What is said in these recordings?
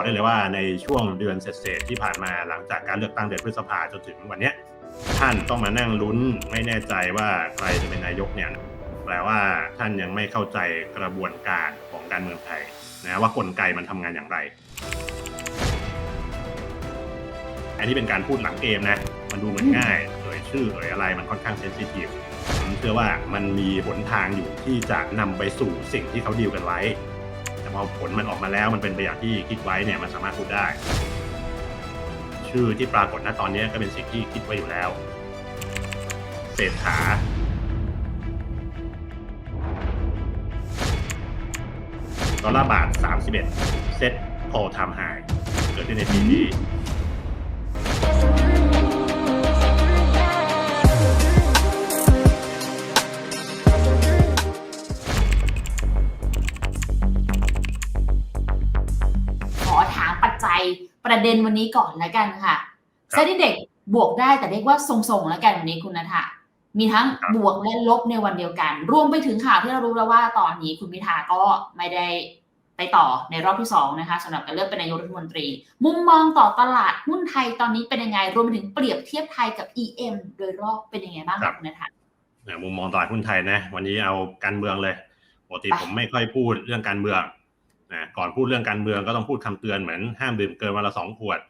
บอกได้เลยว่าในช่วงเดือนเศษที่ผ่านมาหลังจากการเลือกตั้งเดือนพฤษภาจนถึงวันนี้ท่านต้องมานั่งลุ้นไม่แน่ใจว่าใครจะเป็นนายกเนี่ยแปลว่าท่านยังไม่เข้าใจกระบวนการของการเมืองไทยนะว่ากลไกมันทำงานอย่างไร อันนี้เป็นการพูดหลังเกมนะ มันดูเหมือนง่ายเอ่ยชื่อเอ่ยอะไรมันค่อนข้างเซนซิทีฟผมเชื่อว่ามันมีหนทางอยู่ที่จะนำไปสู่สิ่งที่เขาดีลกันไว้ พอผลมันออกมาแล้วมันเป็นไปอย่างที่คิดไว้เนี่ยมันสามารถพูดได้ ชื่อที่ปรากฏณตอนนี้ก็เป็นสิ่งที่คิดไว้อยู่แล้วเศรษฐาดอลลาร์บาท 31 เซ็ตพอทำหายเกิดขึ้นในปีนี้ ประเด็นวันนี้ก่อนแล้วกันค่ะครับเซ็นเด็กบวกได้แต่เรียกว่าทรงๆแล้วกันวันนี้คุณนัทะมีทั้งครับบวกและลบในวันเดียวกัน รวมไปถึงข่าวที่เรารู้แล้วว่าตอนนี้คุณพิธาก็ไม่ได้ไปต่อในรอบที่สองนะคะสำหรับการเลือกเป็นนายกรัฐมนตรี มุมมองต่อตลาดหุ้นไทยตอนนี้เป็นยังไง รวมไปถึงเปรียบเทียบไทยกับ EM โดยรอบเป็นยังไงบ้างครัคะบคุณนัทะอะมุมมองตลาดหุ้นไทยนะ วันนี้เอาการเมืองเลยปกติไปผมไม่ค่อยพูดเรื่องการเมือง นะก่อนพูดเรื่องการเมืองก็ต้องพูดคำเตือนเหมือนห้ามดื่มเกินวันละสองขวด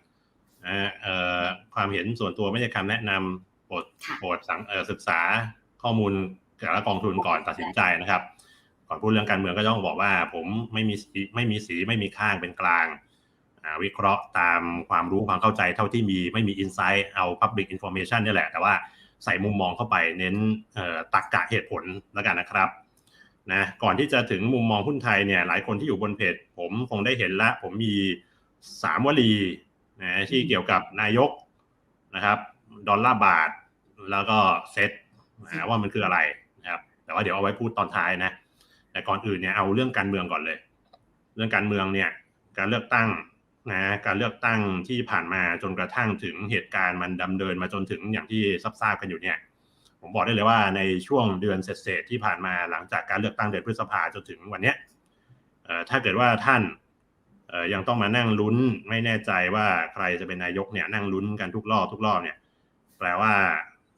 นะเอ่อความเห็นส่วนตัวไม่ใช่คำแนะนำโปรดค่ะโปรดสังเอ่อศึกษาข้อมูลแต่ละกองทุนก่อนตัดสินใจนะครับ ก่อนพูดเรื่องการเมืองก็ต้องบอกว่า ผมไม่มีสีไม่มีสีไม่มีข้างเป็นกลางอ่าวิเคราะห์ตามความรู้ความเข้าใจเท่าที่มีไม่มีอินไซต์เอา Public Information นี่แหละ แต่ว่าใส่มุมมองเข้าไปเน้นเอ่อตรรกกะเหตุผลแล้วกันนะครับ นะก่อนที่จะถึงมุมมองหุ้นไทยเนี่ยหลายคนที่อยู่บนเพจผมคงได้เห็นละ ผมมีสามวลีนะที่เกี่ยวกับนายกนะครับ ดอลลาร์บาท แล้วก็เซ็ตนะว่ามันคืออะไรนะครับ แต่ว่าเดี๋ยวเอาไว้พูดตอนท้ายนะ แต่ก่อนอื่นเนี่ยเอาเรื่องการเมืองก่อนเลย เรื่องการเมืองเนี่ยการเลือกตั้งนะการเลือกตั้งที่ผ่านมาจนกระทั่งถึงเหตุการณ์มันดำเนินมาจนถึงอย่างที่ทราบกันอยู่เนี่ย ผมบอกได้เลยว่าในช่วงเดือนเศษๆที่ผ่านมาหลังจากการเลือกตั้งเดือนพฤษภาจนถึงวันเนี้ยเอ่อถ้าเกิดว่าท่านเอ่อยังต้องมานั่งลุ้นไม่แน่ใจว่าใครจะเป็นนายกเนี่ยนั่งลุ้นกันทุกรอบทุกรอบเนี่ยแปลว่า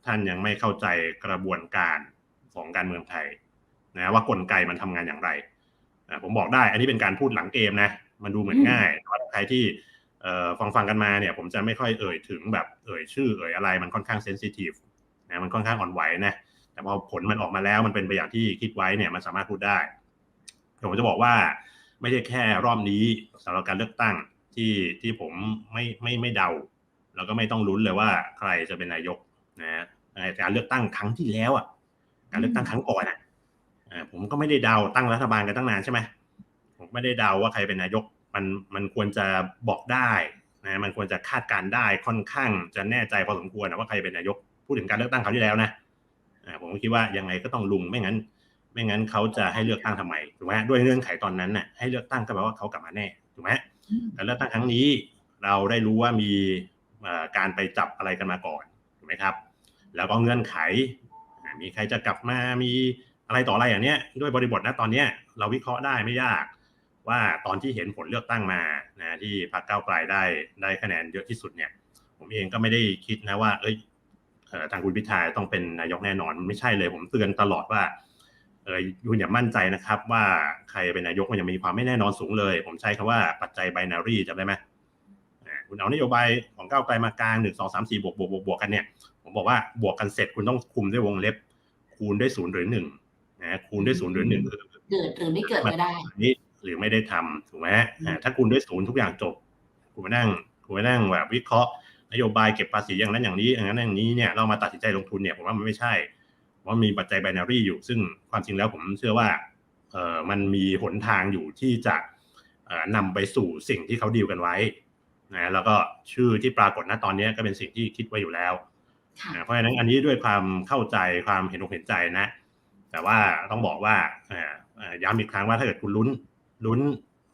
ท่านยังไม่เข้าใจกระบวนการของการเมืองไทยนะว่ากลไกมันทำงานอย่างไรอะผมบอกได้ อันนี้เป็นการพูดหลังเกมนะมันดูเหมือนง่ายแต่ว่าใครที่เอ่อฟังฟังๆกันมาเนี่ย ผมจะไม่ค่อยเอ่ยถึงแบบเอ่ยชื่อเอ่ยอะไรมันค่อนข้างเซนซิทีฟ นะมันค่อนข้างอ่อนไหวนะแต่พอผลมันออกมาแล้วมันเป็นไปอย่างที่คิดไว้เนี่ยมันสามารถพูดได้ผมจะบอกว่าไม่ใช่แค่รอบนี้สำหรับการเลือกตั้งที่ที่ผมไม่ไม่ไม่เดา แล้วก็ไม่ต้องลุ้นเลยว่าใครจะเป็นนายกนะการเลือกตั้งครั้งที่แล้วอะการเลือกตั้งครั้งก่อนอะผมก็ไม่ได้เดาตั้งรัฐบาลกันตั้งนานใช่ไหมผมไม่ได้เดาว่าใครเป็นนายกมันมันควรจะบอกได้นะมันควรจะคาดการณ์ได้ค่อนข้างจะแน่ใจพอสมควรนะว่าใครเป็นนายก พูดถึงการเลือกตั้งคราวที่แล้วนะอ่าผมก็คิดว่ายังไงก็ต้องลุงไม่งั้น ไม่งั้นเขาจะให้เลือกตั้งทำไมถูกไหมด้วยเงื่อนไขตอนนั้นน่ะให้เลือกตั้งก็แปลว่าเขากลับมาแน่ถูกไหมอืมการเลือกตั้งครั้งนี้เราได้รู้ว่ามีเอ่อการไปจับอะไรกันมาก่อนถูกไหมครับ แล้วก็เงื่อนไขอ่ามีใครจะกลับมามีอะไรต่ออะไรอย่างเนี้ยด้วยบริบทนะตอนเนี้ยเราวิเคราะห์ได้ไม่ยาก ว่าตอนที่เห็นผลเลือกตั้งมานะที่พรรคก้าวไกลได้ได้คะแนนเยอะที่สุดเนี่ย ผมเองก็ไม่ได้คิดนะว่า เอ้ยเอ่อ ทางคุณพิธาต้องเป็นนายกแน่นอนไม่ใช่เลย ผมเตือนตลอดว่าเออคุณอย่ามั่นใจนะครับ ว่าใครเป็นนายกมันยังมีความไม่แน่นอนสูงเลย ผมใช้คำว่าปัจจัยไบนารีจำได้ไหมอ่าคุณเอานโยบายของก้าวไกลมากลางหนึ่งสองสามสี่บวกบวกบวกบวกกันเนี่ยผมบอกว่าบวกกันเสร็จคุณต้องคุมด้วยวงเล็บ คูณด้วยศูนย์หรือหนึ่งนะคูณด้วยศูนย์หรือหนึ่งคือเกิดหรือไม่เกิดก็ได้อันนี้หรือไม่ได้ทำถูกไหมอ่าถ้าคูณด้วยศูนย์ทุกอย่างจบคุณมานั่งคุณมานั่งแบบวิเคราะห์ นโยบายเก็บภาษีอย่างนั้นอย่างนี้อย่างนั้นอย่างนี้เนี่ยเรามาตัดสินใจลงทุนเนี่ยผมว่ามันไม่ใช่ว่ามีปัจจัยไบนารีอยู่ ซึ่งความจริงแล้วผมเชื่อว่าเออมันมีหนทางอยู่ที่จะเอ่อนำไปสู่สิ่งที่เขาดีลกันไว้นะแล้วก็ชื่อที่ปรากฏณตอนนี้ก็เป็นสิ่งที่คิดไว้อยู่แล้วค่ะนะเพราะฉะนั้นอันนี้ด้วยความเข้าใจความเห็นอกเห็นใจนะ แต่ว่าต้องบอกว่าเอ่อเอ่อย้ำอีกครั้งว่าถ้าเกิดคุณลุ้นลุ้น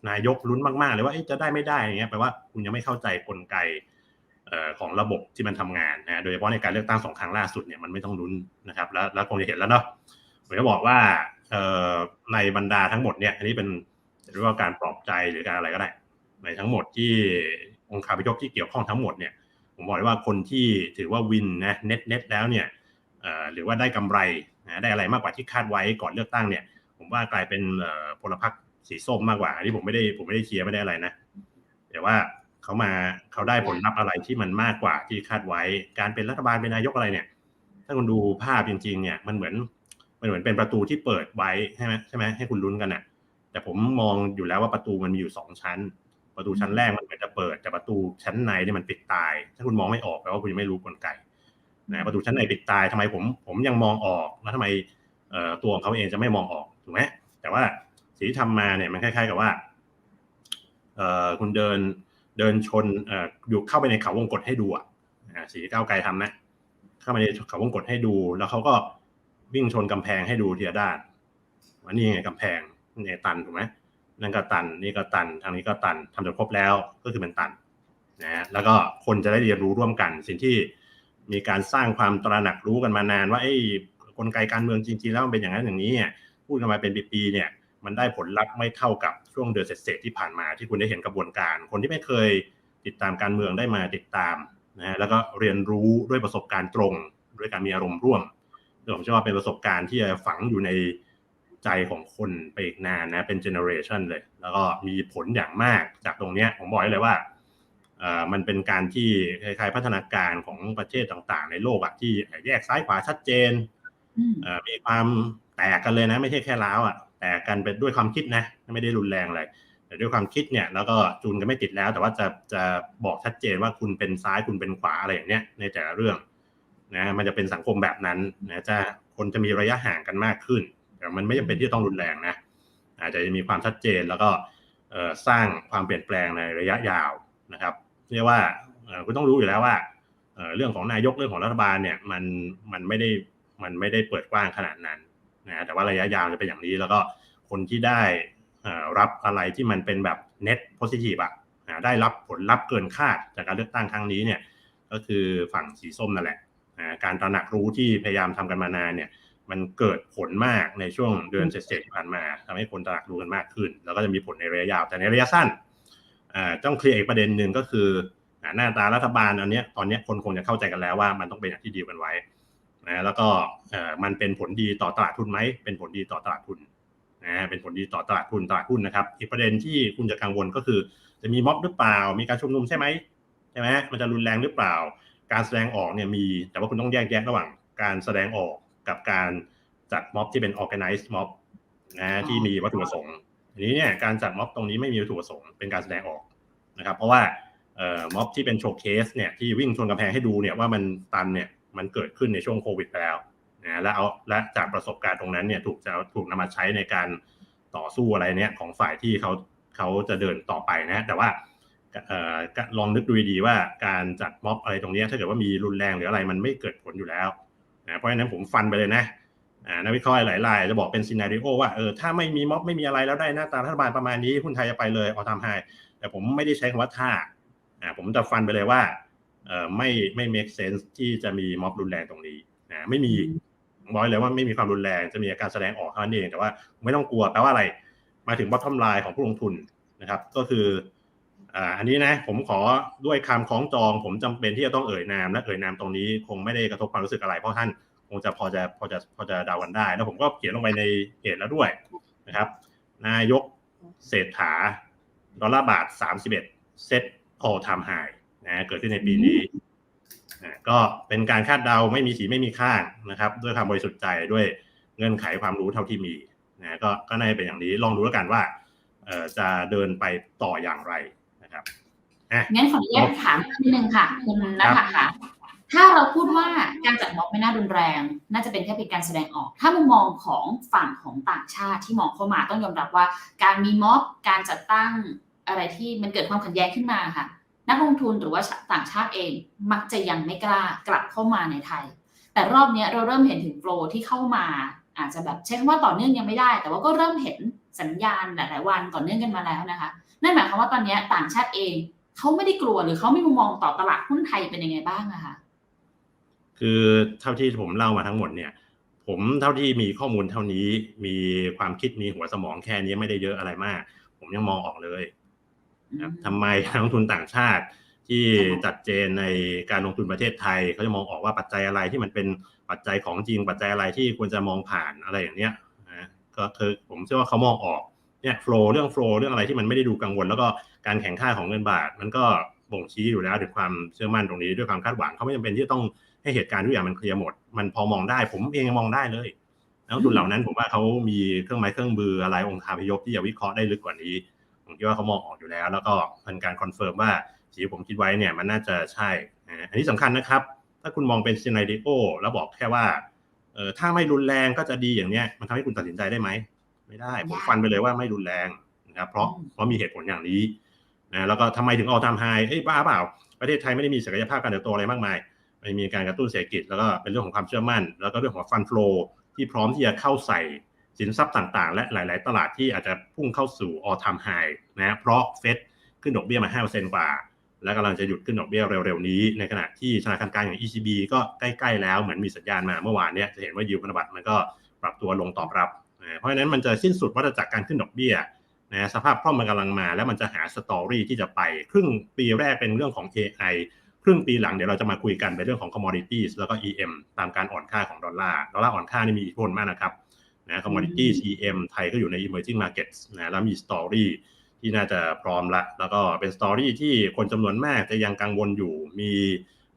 นายกลุ้นมากๆเลยว่าเอ๊ะจะได้ไม่ได้อย่างเงี้ยแปลว่าคุณยังไม่เข้าใจกลไกเอ่อ ของระบบที่มันทำงานนะโดยเฉพาะในการเลือกตั้งสองครั้งล่าสุดเนี่ยมันไม่ต้องลุ้นนะครับแล้วแล้วคงจะเห็นแล้วเนาะผมจะบอกว่าในบรรดาทั้งหมดเนี่ยอันนี้เป็นเรียกว่าการปลอบใจหรือการอะไรก็ได้ ในทั้งหมดที่องค์คาพยพที่เกี่ยวข้องทั้งหมดเนี่ยผมบอกเลยว่าคนที่ถือว่าวินนะเน็ตเน็ตแล้วเนี่ยหรือว่าได้กำไรนะได้อะไรมากกว่าที่คาดไว้ก่อนเลือกตั้งเนี่ย ผมว่ากลายเป็นพลพรรคสีส้มมากกว่า อันนี้ผมไม่ได้ผมไม่ได้เชียร์ไม่ได้อะไรนะแต่ว่า เขามาเขาได้ผลลัพธ์อะไรที่มันมากกว่าที่คาดไว้ การเป็นรัฐบาลเป็นนายกอะไรเนี่ย ถ้าคุณดูภาพจริง ๆ เนี่ยมันเหมือนมันเหมือนเป็นประตูที่เปิดไว้ใช่ไหมใช่ไหมให้คุณลุ้นกันน่ะ แต่ผมมองอยู่แล้วว่าประตูมันมีอยู่สองชั้น ประตูชั้นแรกมันเหมือนจะเปิด แต่ประตูชั้นในเนี่ยมันปิดตาย ถ้าคุณมองไม่ออกแปลว่าคุณยังไม่รู้กลไกนะประตูชั้นในปิดตายทำไมผมผมยังมองออกแล้วทำไมเอ่อตัวของเขาเองจะไม่มองออกถูกไหมแต่ว่าสิ่งที่ทำมาเนี่ยมันคล้าย ๆ กับว่าเอ่อคุณเดิน เดินชนเอ่ออยู่เข้าไปในเขาวงกตให้ดูอะอ่าสีก้าวไกลทำนะเข้ามาในเขาวงกตให้ดู แล้วเขาก็วิ่งชนกำแพงให้ดูทีละด้านว่านี่ไงกำแพงนี่ตันถูกไหมนั่นก็ตันนี่ก็ตันทางนี้ก็ตันทำจนครบแล้วก็คือเป็นตันนะแล้วก็คนจะได้เรียนรู้ร่วมกัน สิ่งที่มีการสร้างความตระหนักรู้กันมานานว่าไอ้กลไกการเมืองจริงๆแล้วมันเป็นอย่างนั้นอย่างนี้เนี่ยพูดกันมาเป็นปีๆเนี่ย มันได้ผลลัพธ์ไม่เท่ากับช่วงเดือนเศษๆที่ผ่านมาที่คุณได้เห็นกระบวนการ คนที่ไม่เคยติดตามการเมืองได้มาติดตามนะฮะแล้วก็เรียนรู้ด้วยประสบการณ์ตรง ด้วยการมีอารมณ์ร่วมซึ่งผมเชื่อว่าเป็นประสบการณ์ที่จะฝังอยู่ในใจของคนไปอีกนานนะเป็นเจเนอเรชันเลย แล้วก็มีผลอย่างมากจากตรงเนี้ยผมบอกเลยว่าเอ่อมันเป็นการที่คล้ายๆพัฒนาการของประเทศต่างๆ ในโลกอะที่แยกซ้ายขวาชัดเจนอืมเอ่อมีความแตกกันเลยนะ ไม่ใช่แค่ล้าวอะ แตกกันเป็นด้วยความคิดนะไม่ได้รุนแรงอะไรแต่ด้วยความคิดเนี่ยแล้วก็จูนกันไม่ติดแล้ว แต่ว่าจะจะบอกชัดเจนว่าคุณเป็นซ้ายคุณเป็นขวาอะไรอย่างเนี้ยในแต่ละเรื่องนะมันจะเป็นสังคมแบบนั้นนะจะคนจะมีระยะห่างกันมากขึ้น แต่มันไม่จำเป็นที่จะต้องรุนแรงนะอาจจะมีความชัดเจนแล้วก็สร้างความเปลี่ยนแปลงในระยะยาวนะครับเรียกว่าคุณต้องรู้อยู่แล้วว่าเรื่องของนายกเรื่องของรัฐบาลเนี่ยมันมันไม่ได้มันไม่ได้เปิดกว้างขนาดนั้น นะแต่ว่าระยะยาวจะเป็นอย่างนี้ แล้วก็คนที่ได้รับอะไรที่มันเป็นแบบ net positive อะได้รับผลลัพธ์เกินคาดจากการเลือกตั้งครั้งนี้เนี่ยก็คือฝั่งสีส้มนั่นแหละการตระหนักรู้ที่พยายามทำกันมานานเนี่ยมันเกิดผลมากในช่วงเดือนเศษๆที่ผ่านมาทำให้คนตระหนักรู้กันมากขึ้น แล้วก็จะมีผลในระยะยาวแต่ในระยะสั้นต้องเคลียร์อีกประเด็นหนึ่งก็คือหน้าตารัฐบาลอันเนี้ยตอนเนี้ยคนคงจะเข้าใจกันแล้วว่ามันต้องเป็นอย่างที่ดีกันไว้ นะแล้วก็เอ่อมันเป็นผลดีต่อตลาดทุนไหมเป็นผลดีต่อตลาดทุนนะเป็นผลดีต่อตลาดทุนตลาดหุ้นนะครับ อีกประเด็นที่คุณจะกังวลก็คือ จะมีม็อบหรือเปล่า มีการชุมนุมใช่ไหมใช่ไหมมันจะรุนแรงหรือเปล่า การแสดงออกเนี่ยมี แต่ว่าคุณต้องแยกแยะระหว่างการแสดงออกกับการจัดม็อบที่เป็น organized mob นะที่มีวัตถุประสงค์ทีนี้เนี่ยการจัดม็อบตรงนี้ไม่มีวัตถุประสงค์เป็นการแสดงออกนะครับ เพราะว่าเอ่อม็อบที่เป็นโชว์เคสเนี่ยที่วิ่งชนกำแพงให้ดูเนี่ยว่ามันตันเนี่ย มันเกิดขึ้นในช่วงโควิดไปแล้วนะและเอาและจากประสบการณ์ตรงนั้นเนี่ยถูกจะถูกนำมาใช้ในการต่อสู้อะไรเนี่ยของฝ่ายที่เขาเขาจะเดินต่อไปนะแต่ว่าออลองนึกดูดีว่าการจัดม็อบอะไรตรงนี้ถ้าเกิดว่ามีรุนแรงหรืออะไรมันไม่เกิดผลอยู่แล้วนะเพราะฉะนั้นผมฟันไปเลยนะนักวิเคราะห์หลายรายจะบอกเป็นซีนารีโอว่าเออถ้าไม่มีม็อบไม่มีอะไรแล้วได้หน้าตารัฐบาลประมาณนี้หุ้นไทยจะไปเลยออทามไฮแต่ผมไม่ได้ใช้คำว่าถ้าอ่าผมจะฟันไปเลยว่า ไม่ไม่ make sense ที่จะมีม็อบรุนแรงตรงนี้นะไม่มีบอกเลยว่าไม่มีความรุนแรงจะมีการแสดงออกเท่านั้นเอง แต่ว่าไม่ต้องกลัวแปลว่าอะไร มาถึง bottom line ของผู้ลงทุนนะครับ ก็คืออ่าอันนี้นะผมขอด้วยคำคล้องจอง ผมจำเป็นที่จะต้องเอ่ยนามและเอ่ยนามตรงนี้ คงไม่ได้กระทบความรู้สึกอะไรเพราะท่านคงจะพอจะพอจะพอจะเดากันได้ แล้วผมก็เขียนลงไปในเพจแล้วด้วยนะครับ นายกเศรษฐาดอลลาร์บาท 31 เซต all time high นะเกิดขึ้นในปีนี้นะก็เป็นการคาดเดาไม่มีสีไม่มีข้างนะครับ ด้วยความบริสุทธิ์ใจด้วยเงื่อนไขความรู้เท่าที่มีนะก็ก็น่าจะเป็นอย่างนี้ลองดูแล้วกันว่าเอ่อจะเดินไปต่ออย่างไรนะครับอะงั้นขออนุญาตถามนิดนึงค่ะคุณนัทค่ะถ้าเราพูดว่าการจัดม็อบไม่น่ารุนแรง น่าจะเป็นแค่เป็นการแสดงออก ถ้ามุมมองของฝั่งของต่างชาติที่มองเข้ามาต้องยอมรับว่า การมีม็อบการจัดตั้งอะไรที่มันเกิดความขัดแย้งขึ้นมาค่ะ นักลงทุนหรือว่าต่างชาติเองมักจะยังไม่กล้ากลับเข้ามาในไทย แต่รอบนี้เราเริ่มเห็นถึงโฟลที่เข้ามา อาจจะแบบใช้คำว่าต่อเนื่องยังไม่ได้ แต่ว่าก็เริ่มเห็นสัญญาณหลาย ๆ วันต่อเนื่องกันมาแล้วนะคะ นั่นหมายความว่าตอนนี้ต่างชาติเองเขาไม่ได้กลัวหรือเขาไมีมุมมองต่อตลาดหุ้นไทยเป็นยังไงบ้างอะคะคือเท่าที่ผมเล่ามาทั้งหมดเนี่ยผมเท่าที่มีข้อมูลเท่านี้มีความคิดมีหัวสมองแค่นี้ไม่ได้เยอะอะไรมาก ผมยังมองออกเลย นะครับอืมทำไมนักลงทุนต่างชาติที่ค่ะจัดเจนในการลงทุนประเทศไทยเขาจะมองออกว่าปัจจัยอะไรที่มันเป็นปัจจัยของจริงปัจจัยอะไรที่ควรจะมองผ่านอะไรอย่างเนี้ยนะก็คือผมเชื่อว่าเขามองออกเนี่ยโฟล์เรื่องโฟล์เรื่องอะไรที่มันไม่ได้ดูกังวล แล้วก็การแข่งข้าของเงินบาท มันก็บ่งชี้อยู่แล้วถึงความเชื่อมั่นตรงนี้ด้วยความคาดหวังเขาไม่จำเป็นที่จะต้องให้เหตุการณ์ทุกอย่างมันเคลียร์หมด มันพอมองได้ ผมเองยังมองได้เลยนักลงทุนเหล่านั้นผมว่าเขามีเครื่องไม้เครื่องมืออะไรองค์คาพยพที่จะวิเคราะห์ได้ลึกกว่านี้ ผมคิดว่าเขามองออกอยู่แล้ว แล้วก็เป็นการคอนเฟิร์มว่าสิ่งที่ผมคิดไว้เนี่ยมันน่าจะใช่นะอันนี้สำคัญนะครับ ถ้าคุณมองเป็นซีนาริโอแล้วบอกแค่ว่าเออถ้าไม่รุนแรงก็จะดีอย่างเนี้ยมันทำให้คุณตัดสินใจได้ไหมไม่ได้ผมฟันไปเลยว่าไม่รุนแรงนะครับเพราะเพราะมีเหตุผลอย่างนี้นะแล้วก็ทำไมถึงออทามไฮเอ้ยบ้าเปล่า ประเทศไทยไม่ได้มีศักยภาพการเติบโตอะไรมากมายไม่มีการกระตุ้นเศรษฐกิจแล้วก็เป็นเรื่องของความเชื่อมั่น แล้วก็เรื่องของฟันฟลูที่พร้อมที่จะเข้าใส่ สินทรัพย์ต่างๆ และหลาย ๆ ตลาดที่อาจจะพุ่งเข้าสู่ออทามไฮนะเพราะเฟดขึ้นดอกเบี้ยมา 5%กว่า และกำลังจะหยุดขึ้นดอกเบี้ยเร็ว ๆ นี้ ในขณะที่ธนาคารกลางอย่าง ECB ก็ใกล้ ๆ แล้วเหมือนมีสัญญาณมาเมื่อวานเนี้ยจะเห็นว่ายิวพันธบัตรมันก็ปรับตัวลงตอบรับนะเพราะฉะนั้นมันจะสิ้นสุดวัฏจักรการขึ้นดอกเบี้ยนะสภาพคล่องมันกำลังมา แล้วมันจะหาสตอรี่ที่จะไป ครึ่งปีแรกเป็นเรื่องของ AI ครึ่งปีหลังเดี๋ยวเราจะมาคุยกันในเรื่องของ commodities แล้วก็ EM ตามการอ่อนค่าของดอลลาร์ ดอลลาร์อ่อนค่านี่มีอิทธิพลมากนะครับ นะ commodities EM ไทยก็อยู่ใน emerging markets นะแล้วมีสตอรี่ที่น่าจะพร้อมละ แล้วก็เป็นสตอรี่ที่คนจำนวนมากจะยังกังวลอยู่ มี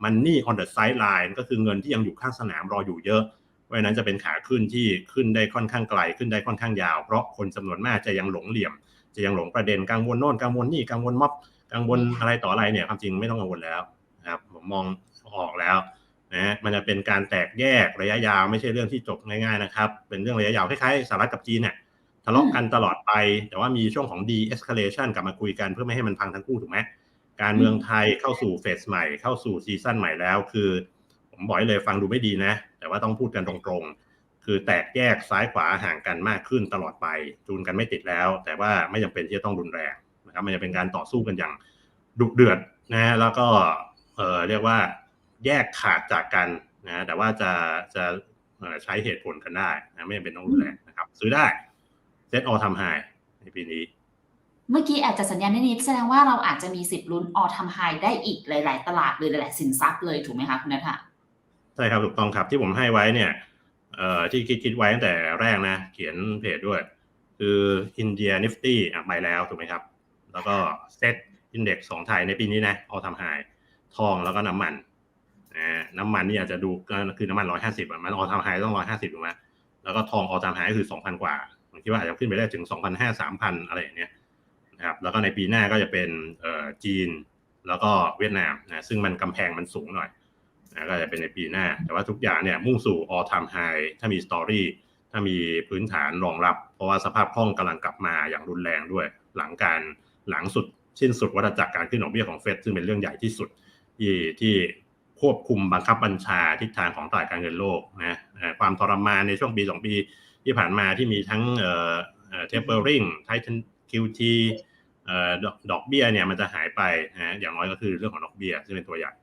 money on the sideline ก็คือเงินที่ยังอยู่ข้างสนามรออยู่เยอะเพราะฉะนั้นจะเป็นขาขึ้นที่ขึ้นได้ค่อนข้างไกลขึ้นได้ค่อนข้างยาว เพราะคนจำนวนมากจะยังหลงเหลี่ยม จะยังหลงประเด็นกังวลโน่นกังวลนี่กังวลม็อบกังวลอะไรต่ออะไรเนี่ยความจริงไม่ต้องกังวลแล้วนะครับผมมองออกแล้ว นะมันจะเป็นการแตกแยกระยะยาวไม่ใช่เรื่องที่จบง่ายๆนะครับ เป็นเรื่องระยะยาวคล้ายๆสหรัฐกับจีนเนี่ยทะเลาะกันตลอดไป แต่ว่ามีช่วงของ de-escalation กลับมาคุยกันเพื่อไม่ให้มันพังทั้งคู่ถูกไหมการเมืองไทยเข้าสู่เฟสใหม่ เข้าสู่ซีซั่นใหม่แล้ว คือ ผมบอกเลยฟังดูไม่ดีนะ แต่ว่าต้องพูดกันตรงๆ คือแตกแยกซ้ายขวาห่างกันมากขึ้นตลอดไป จูนกันไม่ติดแล้ว แต่ว่าไม่จำเป็นที่จะต้องรุนแรงนะครับ มันจะเป็นการต่อสู้กันอย่างดุเดือดนะแล้วก็เออเรียกว่า แยกขาดจากกันนะแต่ว่าจะจะเอ่อใช้เหตุผลกันได้นะไม่จำเป็นต้องรุนแรงนะครับ ซื้อได้เซ็ตออทำไฮในปีนี้ เมื่อกี้แอบจะสัญญาณนิดๆแสดงว่าเราอาจจะมีสิทธิ์ลุ้นออทำไฮได้อีกหลาย ๆ ตลาดเลยหลาย ๆ สินทรัพย์เลยถูกไหมคะคุณนัทใช่ครับถูกต้องครับที่ผมให้ไว้เนี่ยเอ่อที่คิดคิดไว้ตั้งแต่แรกนะ เขียนเพจด้วย คืออินเดียนิฟตี้อะไปแล้วถูกไหมครับ แล้วก็เซตอินเด็กซ์ของไทยในปีนี้นะเอาทำไฮทองแล้วก็น้ำมัน นะน้ำมันนี่อาจจะดูก็คือน้ำมันร้อยห้าสิบอะมันออทำไฮต้องร้อยห้าสิบถูกไหมแล้วก็ทองออทำไฮก็คือสองพันกว่าผมคิดว่าอาจจะขึ้นไปได้ถึงสองพันห้าสามพันอะไรอย่างเนี้ยนะครับแล้วก็ในปีหน้าก็จะเป็นเอ่อจีน แล้วก็เวียดนามนะซึ่งมันกำแพงมันสูงหน่อยนะก็จะเป็นในปีหน้า แต่ว่าทุกอย่างเนี่ยมุ่งสู่ all time high ถ้ามีสตอรี่ถ้ามีพื้นฐานรองรับ เพราะว่าสภาพคล่องกำลังกลับมาอย่างรุนแรงด้วย หลังการหลังสุดสิ้นสุดวัฏจักรการขึ้นดอกเบี้ยของเฟดซึ่งเป็นเรื่องใหญ่ที่สุดที่ที่ ควบคุมบังคับบัญชาทิศทางของตลาดการเงินโลกนะความทรมานในช่วงปีสองปีที่ผ่านมาที่มีทั้งเทปเปอร์ริงไททันคิวทีดอกเบี้ยเนี่ยมันจะหายไปนะอย่างน้อยก็คือเรื่องของดอกเบี้ยซึ่งเป็นตัวอย่าง